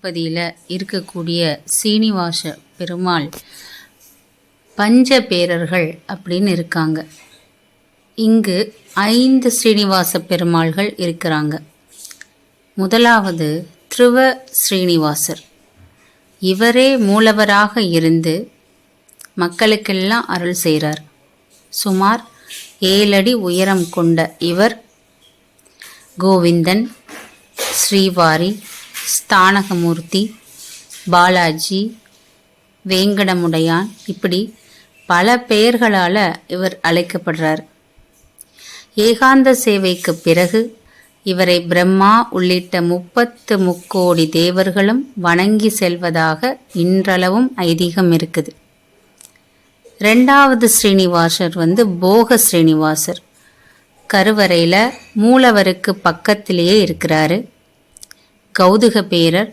திருப்பதியில் இருக்கக்கூடிய சீனிவாச பெருமாள் பஞ்ச பேரர்கள் அப்படின்னு இருக்காங்க. இங்கு ஐந்து ஸ்ரீனிவாச பெருமாள்கள் இருக்கிறாங்க. முதலாவது திருவ ஸ்ரீனிவாசர் இவரே மூலவராக இருந்து மக்களுக்கெல்லாம் அருள் செய்கிறார் சுமார் ஏழடி உயரம் கொண்ட இவர் கோவிந்தன் ஸ்ரீவாரி ஸ்தானகமூர்த்தி பாலாஜி வேங்கடமுடையான் இப்படி பல பெயர்களால் இவர் அழைக்கப்படுறார். ஏகாந்த சேவைக்கு பிறகு இவரை பிரம்மா உள்ளிட்ட முப்பத்து முக்கோடி தேவர்களும் வணங்கி செல்வதாக இன்றளவும் ஐதீகம் இருக்குது. ரெண்டாவது ஸ்ரீனிவாசர் வந்து போக ஸ்ரீனிவாசர். கருவறையில் மூலவருக்கு பக்கத்திலேயே இருக்கிறாரு. கௌதுக பேரர்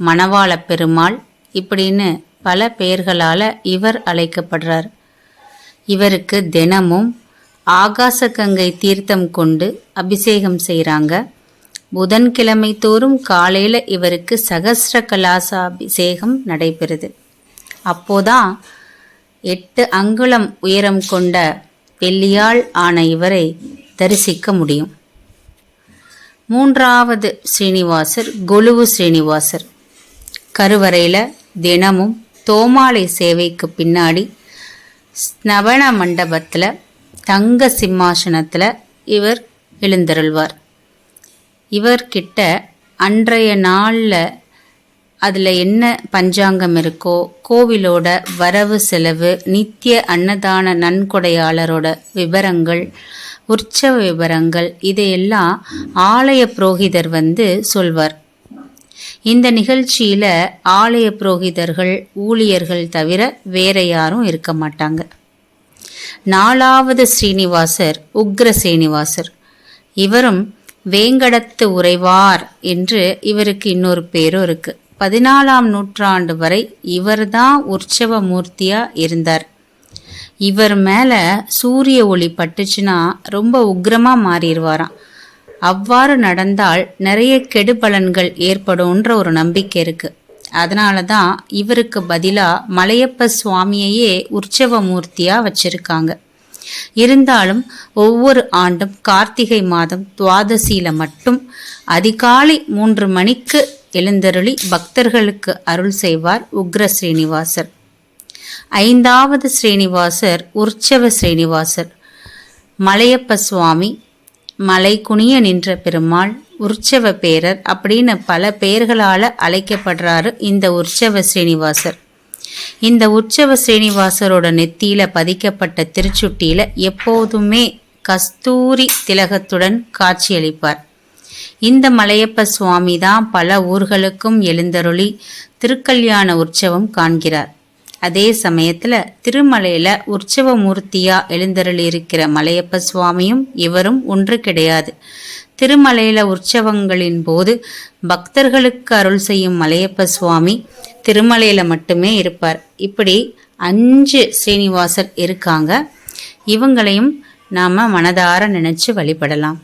மணவாள பெருமாள் இப்படின்னு பல பெயர்களால் இவர் அழைக்கப்படுறார். இவருக்கு தினமும் ஆகாசகங்கை தீர்த்தம் கொண்டு அபிஷேகம் செய்கிறாங்க புதன்கிழமை தோறும் காலையில் இவருக்கு சஹஸ்ர கலாச அபிஷேகம் நடைபெறுது. அப்போதான் எட்டு அங்குலம் உயரம் கொண்ட வெள்ளியால் ஆன இவரை தரிசிக்க முடியும். மூன்றாவது ஸ்ரீனிவாசர் கொலுவு ஸ்ரீனிவாசர். கருவறையில் தினமும் தோமாலை சேவைக்கு பின்னாடி ஸ்னவன மண்டபத்தில் தங்க சிம்மாசனத்தில் இவர் எழுந்தருள்வார். இவர்கிட்ட அன்றைய நாளில் அதில் என்ன பஞ்சாங்கம் இருக்கோ கோவிலோட வரவு செலவு நித்திய அன்னதான நன்கொடையாளரோட விவரங்கள் உற்சவ விவரங்கள் இதையெல்லாம் ஆலய புரோகிதர் வந்து சொல்வார். இந்த நிகழ்ச்சியில் ஆலய புரோகிதர்கள் ஊழியர்கள் தவிர வேற யாரும் இருக்க மாட்டாங்க. நாலாவது ஸ்ரீனிவாசர் உக்ர ஸ்ரீனிவாசர் இவரும் வேங்கடத்து உறைவார் என்று இவருக்கு இன்னொரு பேரும் இருக்குது பதினாலாம் நூற்றாண்டு வரை இவர்தான் உற்சவ மூர்த்தியா இருந்தார். இவர் மேல சூரிய ஒளி பட்டுச்சுன்னா ரொம்ப உக்ரமா மாறிடுவாராம். அவ்வாறு நடந்தால் நிறைய கெடுபலன்கள் ஏற்படும்ன்ற ஒரு நம்பிக்கை இருக்கு. அதனால தான் இவருக்கு பதிலாக மலையப்ப சுவாமியையே உற்சவ மூர்த்தியாக வச்சிருக்காங்க. இருந்தாலும் ஒவ்வொரு ஆண்டும் கார்த்திகை மாதம் துவாதசியில மட்டும் அதிகாலை மூன்று மணிக்கு எழுந்தருளி பக்தர்களுக்கு அருள் செய்வார் உக்ர ஸ்ரீனிவாசர். ஐந்தாவது ஸ்ரீனிவாசர் உற்சவ ஸ்ரீனிவாசர். மலையப்ப சுவாமி மலை குனிய நின்ற பெருமாள் உற்சவ பேரர் அப்படின்னு பல பெயர்களால் அழைக்கப்படுறாரு இந்த உற்சவ ஸ்ரீனிவாசர். இந்த உற்சவ ஸ்ரீனிவாசரோட நெத்தியில பதிக்கப்பட்ட திருச்சுட்டியில எப்போதுமே கஸ்தூரி திலகத்துடன் காட்சியளிப்பார். இந்த மலையப்ப சுவாமி தான் பல ஊர்களுக்கும் எழுந்தருளி திருக்கல்யாண உற்சவம் காண்கிறார். அதே சமயத்துல திருமலையில உற்சவ மூர்த்தியா எழுந்தருளி இருக்கிற மலையப்ப சுவாமியும் இவரும் ஒன்று கிடையாது. திருமலையில உற்சவங்களின் போது பக்தர்களுக்கு அருள் செய்யும் மலையப்ப சுவாமி திருமலையில மட்டுமே இருப்பார். இப்படி அஞ்சு ஸ்ரீனிவாசர் இருக்காங்க. இவங்களையும் நாம மனதார நினைச்சு வழிபடலாம்.